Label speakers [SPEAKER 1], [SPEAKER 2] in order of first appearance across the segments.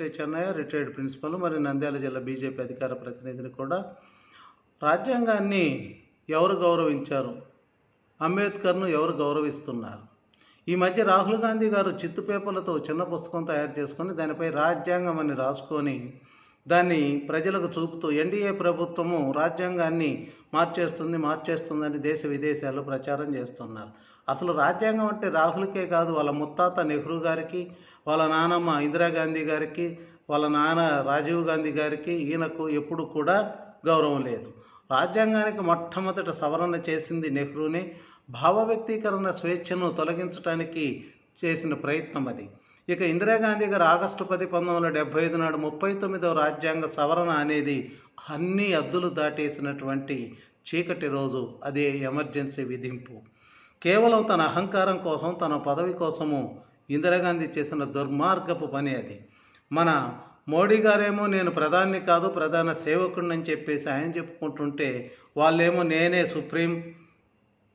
[SPEAKER 1] పొట్టే Chennaiah retired principal మరి నంద్యాల జిల్లా బీజేపీ అధికార ప్రతినిధిని కూడా. రాజ్యాంగాన్ని ఎవరు గౌరవించారు? అంబేద్కర్ను ఎవరు గౌరవిస్తున్నారు? ఈ మధ్య రాహుల్ గాంధీ గారు చిత్తు పేపర్లతో చిన్న పుస్తకం తయారు చేసుకొని దానిపై రాజ్యాంగం అని రాసుకొని దాన్ని ప్రజలకు చూపుతూ ఎన్డీఏ ప్రభుత్వము రాజ్యాంగాన్ని మార్చేస్తుంది మార్చేస్తుందని దేశ విదేశాల్లో ప్రచారం చేస్తున్నారు. అసలు రాజ్యాంగం అంటే రాహుల్కే కాదు వాళ్ళ ముత్తాత నెహ్రూ గారికి వాళ్ళ నానమ్మ ఇందిరాగాంధీ గారికి వాళ్ళ నాన్న రాజీవ్ గాంధీ గారికి ఈయనకు ఎప్పుడు కూడా గౌరవం లేదు. రాజ్యాంగానికి మొట్టమొదట సవరణ చేసింది నెహ్రూనే. భావ వ్యక్తీకరణ స్వేచ్ఛను తొలగించడానికి చేసిన ప్రయత్నం అది. ఇక ఇందిరాగాంధీ గారు ఆగస్టు పది పంతొమ్మిది వందల డెబ్బై ఐదు నాడు ముప్పై తొమ్మిదవ రాజ్యాంగ సవరణ అనేది అన్ని అద్దులు దాటేసినటువంటి చీకటి రోజు అదే ఎమర్జెన్సీ విధింపు. కేవలం తన అహంకారం కోసం తన పదవి కోసము ఇందిరాగాంధీ చేసిన దుర్మార్గపు పని అది. మన మోడీ గారేమో నేను ప్రధాని కాదు ప్రధాన సేవకుడిని అని చెప్పేసి ఆయన చెప్పుకుంటుంటే వాళ్ళేమో నేనే సుప్రీం.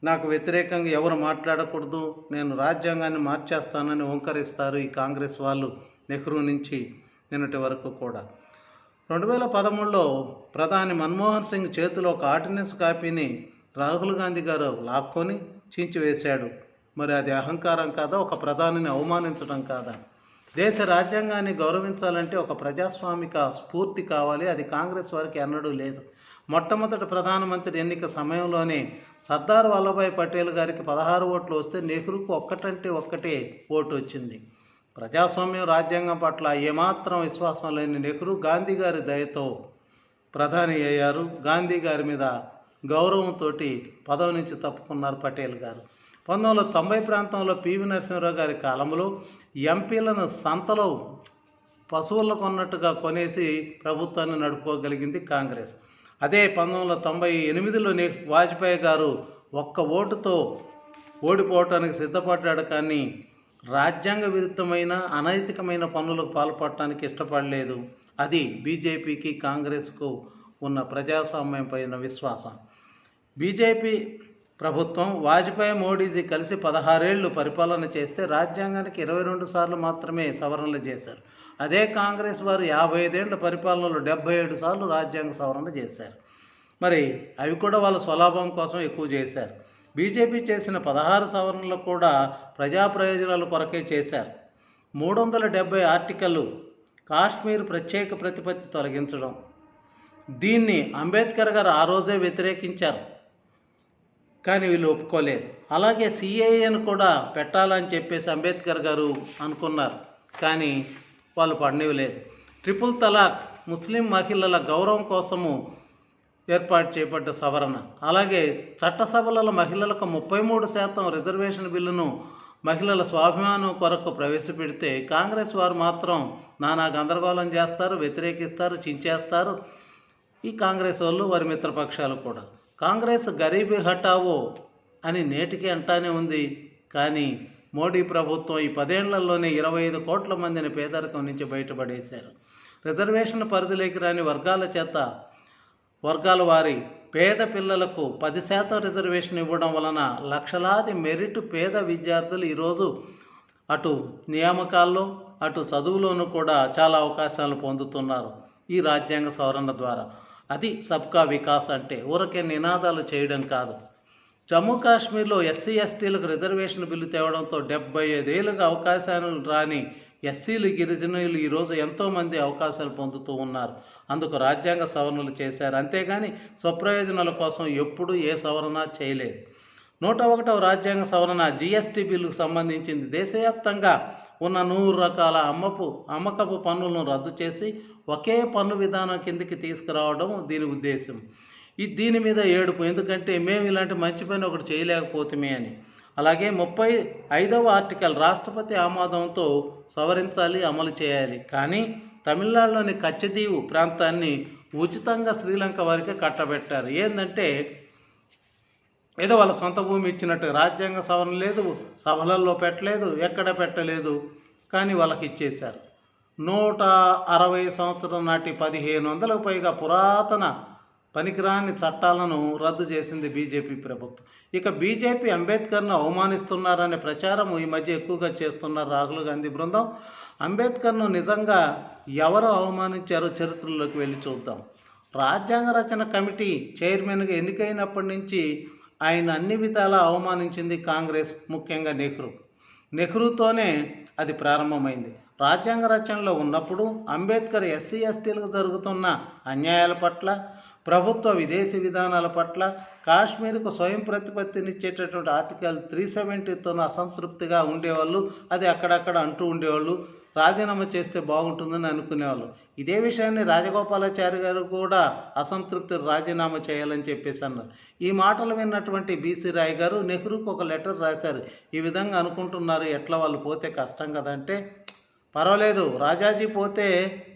[SPEAKER 1] నాకు వ్యతిరేకంగా ఎవరు మాట్లాడకూడదు నేను రాజ్యాంగాన్ని మార్చేస్తానని ఓంకరిస్తారు ఈ కాంగ్రెస్ వాళ్ళు నెహ్రూ నుంచి నిన్నటి వరకు కూడా. రెండు వేల పదమూడులో ప్రధాని మన్మోహన్ సింగ్ చేతిలో ఒక ఆర్డినెన్స్ కాపీని రాహుల్ గాంధీ గారు లాక్కొని చించివేశాడు మరి అది అహంకారం కాదా? ఒక ప్రధానిని అవమానించడం కాదా? దేశ రాజ్యాంగాన్ని గౌరవించాలంటే ఒక ప్రజాస్వామిక స్ఫూర్తి కావాలి. అది కాంగ్రెస్ వారికి ఎన్నడూ లేదు. మొట్టమొదటి ప్రధానమంత్రి ఎన్నిక సమయంలోనే సర్దార్ వల్లభాయ్ పటేల్ గారికి పదహారు ఓట్లు వస్తే నెహ్రూకు ఒక్కటంటే ఒక్కటే ఓటు వచ్చింది. ప్రజాస్వామ్యం రాజ్యాంగం పట్ల ఏమాత్రం విశ్వాసం లేని నెహ్రూ గాంధీ గారి దయతో ప్రధాని అయ్యారు. గాంధీ గారి మీద గౌరవంతో పదవి నుంచి తప్పుకున్నారు పటేల్ గారు. పంతొమ్మిది వందల తొంభై ప్రాంతంలో పివి నరసింహరావు గారి కాలంలో ఎంపీలను సంతలో పశువులకు కొన్నట్టుగా కొనేసి ప్రభుత్వాన్ని నడుపుకోగలిగింది కాంగ్రెస్. అదే పంతొమ్మిది వందల తొంభై ఎనిమిదిలోనే వాజ్పేయి గారు ఒక్క ఓటుతో ఓడిపోవటానికి సిద్ధపడ్డాడు కానీ రాజ్యాంగ విరుద్ధమైన అనైతికమైన పనులకు పాల్పడటానికి ఇష్టపడలేదు. అది బీజేపీకి కాంగ్రెస్కు ఉన్న ప్రజాస్వామ్యం పైన విశ్వాసం. బీజేపీ ప్రభుత్వం వాజ్పేయి మోడీజీ కలిసి పదహారేళ్ళు పరిపాలన చేస్తే రాజ్యాంగానికి ఇరవై రెండు సార్లు మాత్రమే సవరణలు చేశారు. అదే కాంగ్రెస్ వారు యాభై ఐదేళ్ళ పరిపాలనలో డెబ్బై ఏడు సార్లు రాజ్యాంగ సవరణ చేశారు. మరి అవి కూడా వాళ్ళ స్వలాభం కోసం ఎక్కువ చేశారు. బీజేపీ చేసిన పదహారు సవరణలు కూడా ప్రజా ప్రయోజనాల కొరకే చేశారు. మూడు వందల డెబ్బై ఆర్టికల్ కాశ్మీర్ ప్రత్యేక ప్రతిపత్తి తొలగించడం. దీన్ని అంబేద్కర్ గారు ఆ రోజే వ్యతిరేకించారు. కానీ వీళ్ళు ఒప్పుకోలేదు. అలాగే సిఏఏను కూడా పెట్టాలని చెప్పేసి అంబేద్కర్ గారు అనుకున్నారు. కానీ వాళ్ళు పడనివ్వలేదు. ట్రిపుల్ తలాక్ ముస్లిం మహిళల గౌరవం కోసము ఏర్పాటు చేయబడ్డ సవరణ. అలాగే చట్టసభలలో మహిళలకు ముప్పై మూడు శాతం రిజర్వేషన్ బిల్లును మహిళల స్వాభిమానం కొరకు ప్రవేశపెడితే కాంగ్రెస్ వారు మాత్రం నానా గందరగోళం చేస్తారు వ్యతిరేకిస్తారు చించేస్తారు. ఈ కాంగ్రెస్ వాళ్ళు వారి మిత్రపక్షాలు కూడా. కాంగ్రెస్ గరీబీ హటావో అని నేటికి అంటానే ఉంది. కానీ మోడీ ప్రభుత్వం ఈ పదేళ్ళలోనే ఇరవై ఐదు కోట్ల మందిని పేదరికం నుంచి బయటపడేశారు. రిజర్వేషన్ పరిధిలోకి రాని వర్గాల చేత వర్గాల వారి పేద పిల్లలకు పది శాతం రిజర్వేషన్ ఇవ్వడం వలన లక్షలాది మెరిట్ పేద విద్యార్థులు ఈరోజు అటు నియామకాల్లో అటు చదువులోనూ కూడా చాలా అవకాశాలు పొందుతున్నారు ఈ రాజ్యాంగ సవరణ ద్వారా. అది సబ్కా వికాస్ అంటే ఊరకే నినాదాలు చేయడం కాదు. జమ్మూ కాశ్మీర్లో ఎస్సీ ఎస్టీలకు రిజర్వేషన్ బిల్లు తేవడంతో డెబ్బై ఐదేళ్ళుగా అవకాశాలు రాని ఎస్సీలు గిరిజనులు ఈరోజు ఎంతోమంది అవకాశాలు పొందుతూ ఉన్నారు. అందుకు రాజ్యాంగ సవరణలు చేశారు. అంతేగాని స్వప్రయోజనాల కోసం ఎప్పుడూ ఏ సవరణ చేయలేదు. నూట ఒకటవ రాజ్యాంగ సవరణ జీఎస్టీ బిల్లుకు సంబంధించింది. దేశవ్యాప్తంగా ఉన్న నూరు రకాల అమ్మపు అమ్మకపు పన్నులను రద్దు చేసి ఒకే పన్ను విధానం కిందికి తీసుకురావడం దీని ఉద్దేశం. ఈ దీని మీద ఏడుపు. ఎందుకంటే మేము ఇలాంటి మంచి పని ఒకటి చేయలేకపోతుమే అని. అలాగే ముప్పై ఐదవ ఆర్టికల్ రాష్ట్రపతి ఆమోదంతో సవరించాలి అమలు చేయాలి. కానీ తమిళనాడులోని కచ్చదీవు ప్రాంతాన్ని ఉచితంగా శ్రీలంక వారికి కట్టబెట్టారు. ఏంటంటే ఏదో వాళ్ళ సొంత భూమి ఇచ్చినట్టు రాజ్యాంగ సవరణ లేదు సభలలో పెట్టలేదు ఎక్కడ పెట్టలేదు కానీ వాళ్ళకి ఇచ్చేశారు. నూట అరవై సంవత్సరం నాటి పదిహేను వందలకు పైగా పురాతన పనికిరాని చట్టాలను రద్దు చేసింది బీజేపీ ప్రభుత్వం. ఇక బీజేపీ అంబేద్కర్ను అవమానిస్తున్నారనే ప్రచారం ఈ మధ్య ఎక్కువగా చేస్తున్నారు రాహుల్ గాంధీ బృందం. అంబేద్కర్ను నిజంగా ఎవరు అవమానించారో చరిత్రలోకి వెళ్ళి చూద్దాం. రాజ్యాంగ రచన కమిటీ చైర్మన్గా ఎన్నికైనప్పటి నుంచి ఆయన అన్ని విధాలా అవమానించింది కాంగ్రెస్ ముఖ్యంగా నెహ్రూ. నెహ్రూతోనే అది ప్రారంభమైంది. రాజ్యాంగ రచనలో ఉన్నప్పుడు అంబేద్కర్ ఎస్సీ ఎస్టీలకు జరుగుతున్న అన్యాయాల పట్ల ప్రభుత్వ విదేశీ విధానాల పట్ల కాశ్మీర్కు స్వయం ప్రతిపత్తినిచ్చేటటువంటి ఆర్టికల్ త్రీ సెవెంటీతో అసంతృప్తిగా ఉండేవాళ్ళు అది అక్కడక్కడ అంటూ ఉండేవాళ్ళు రాజీనామా చేస్తే బాగుంటుందని అనుకునేవాళ్ళు. ఇదే విషయాన్ని రాజగోపాలాచారి గారు కూడా అసంతృప్తి రాజీనామా చేయాలని చెప్పేసి అన్నారు. ఈ మాటలు విన్నటువంటి బీసీ రాయ్ గారు నెహ్రూకు ఒక లెటర్ రాశారు. ఈ విధంగా అనుకుంటున్నారు ఎట్లా వాళ్ళు పోతే కష్టం కదంటే పర్వాలేదు రాజాజీ పోతే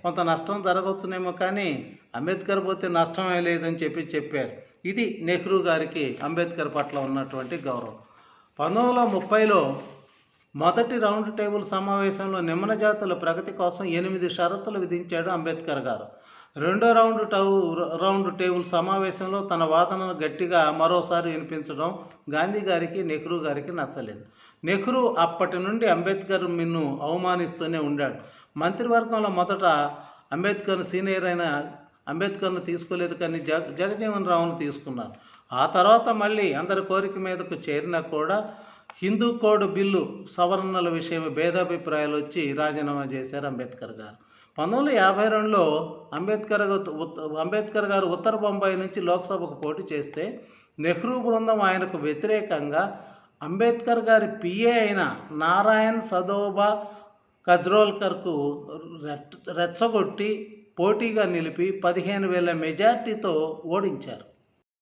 [SPEAKER 1] కొంత నష్టం జరగవచ్చునేమో కానీ అంబేద్కర్ పోతే నష్టమే లేదని చెప్పి చెప్పారు. ఇది నెహ్రూ గారికి అంబేద్కర్ పట్ల ఉన్నటువంటి గౌరవం. పంతొమ్మిది వందల ముప్పైలో మొదటి రౌండ్ టేబుల్ సమావేశంలో నిమ్మన జాతుల ప్రగతి కోసం ఎనిమిది షరతులు విధించాడు అంబేద్కర్ గారు. రెండో రౌండ్ టౌ రౌండ్ టేబుల్ సమావేశంలో తన వాదనను గట్టిగా మరోసారి వినిపించడం గాంధీ గారికి నెహ్రూ గారికి నచ్చలేదు. నెహ్రూ అప్పటి నుండి అంబేద్కర్ మిన్ను అవమానిస్తూనే ఉండాడు. మంత్రివర్గంలో మొదట అంబేద్కర్ సీనియర్ అయిన అంబేద్కర్ను తీసుకోలేదు కానీ జగ జగజీవన్ రావును తీసుకున్నారు. ఆ తర్వాత మళ్ళీ అందరి కోరిక మీదకు చేరినా కూడా హిందూ కోడ్ బిల్లు సవరణల విషయం భేదాభిప్రాయాలు వచ్చి రాజీనామా చేశారు అంబేద్కర్ గారు. పంతొమ్మిది యాభై రెండులో అంబేద్కర్ అంబేద్కర్ గారు ఉత్తర బొంబాయి నుంచి లోక్సభకు పోటీ చేస్తే నెహ్రూ బృందం ఆయనకు వ్యతిరేకంగా అంబేద్కర్ గారి పిఏ అయిన నారాయణ్ సదోబా కజ్రోల్కర్కు రెచ్చగొట్టి పోటీగా నిలిపి పదిహేను వేల మెజార్టీతో ఓడించారు.